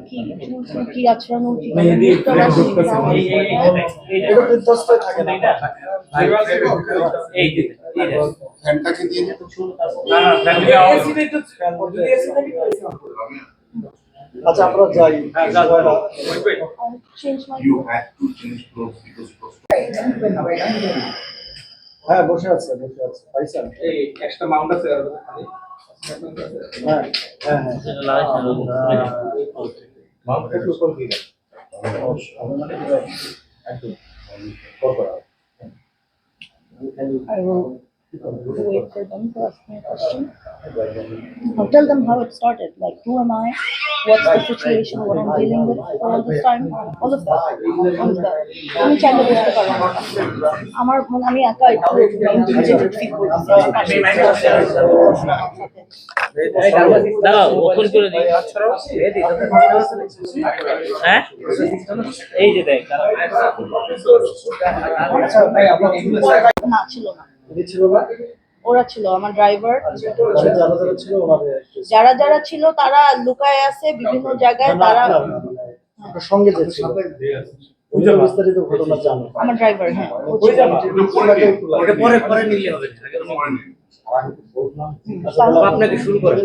কি কি উচিত আচ্ছা আমরা যাই হ্যাঁ বসে আছে বসে আছে এক্সট্রা মাউন্ট আছে হ্যাঁ হ্যাঁ হ্যাঁ একটু উপর দিয়ে দেন। I will wait for them to ask me a question. I'll tell them how it started. Like, who am I? What's the situation? What I'm dealing with all this time? All of that. All of that. আমি চাইলে বুঝতে পারব। আমার মানে আমি একা একটু feel করতেছি। হ্যাঁ এই যে দেখ না ছিল না ওরা ছিল আমার ড্রাইভার যারা যারা ছিল যারা যারা ছিল তারা লুকায় আছে বিভিন্ন জায়গায় তারা না, না, না, না, আপনার সঙ্গে যে ছিল। ওই যে বিস্তারিত ঘটনা জানো। আমার ড্রাইভার হ্যাঁ। আচ্ছা, আপনাকে শুরু করে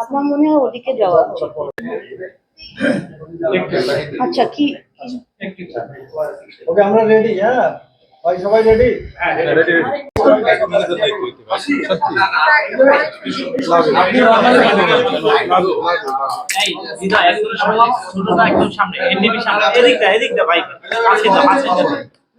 আমার হয়ে মনে হয় ওদিকে যাওয়া উচিত। আচ্ছা কি ওকে আমরা রেডি হ্যাঁ ভাই সবাই রেডি এই দিদা একদম সামনে ছোটটা একদম সামনে এদিকটা এদিকটা ভাই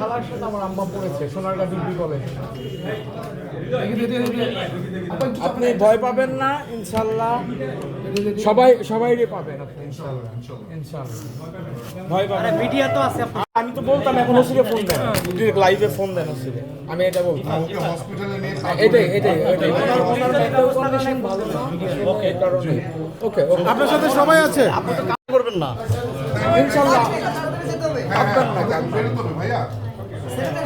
খালার সাথে আমার আম্মা পড়েছে সোনারগাঁ ডিগ্রি কলেজ আপনি ভয় পাবেন না ইনশাল্লাহ। সবাই সবাই পাবেন। আপনি ইনশাল্লাহ ইনশাল্লাহ। ভয় পাবেন মিডিয়া তো আছে আমি তো বলতাম এখন ওসিরে ফোন দেন। লাইভে ফোন দেন ওসিরে। আমি এটা বলতাম। এটাই এটাই এটাই। ওকে ওকে আপনার সাথে সবাই আছে? আপনি তো কাজ করবেন না। ইনশাল্লাহ। আপনার না। কাজ ভাইয়া।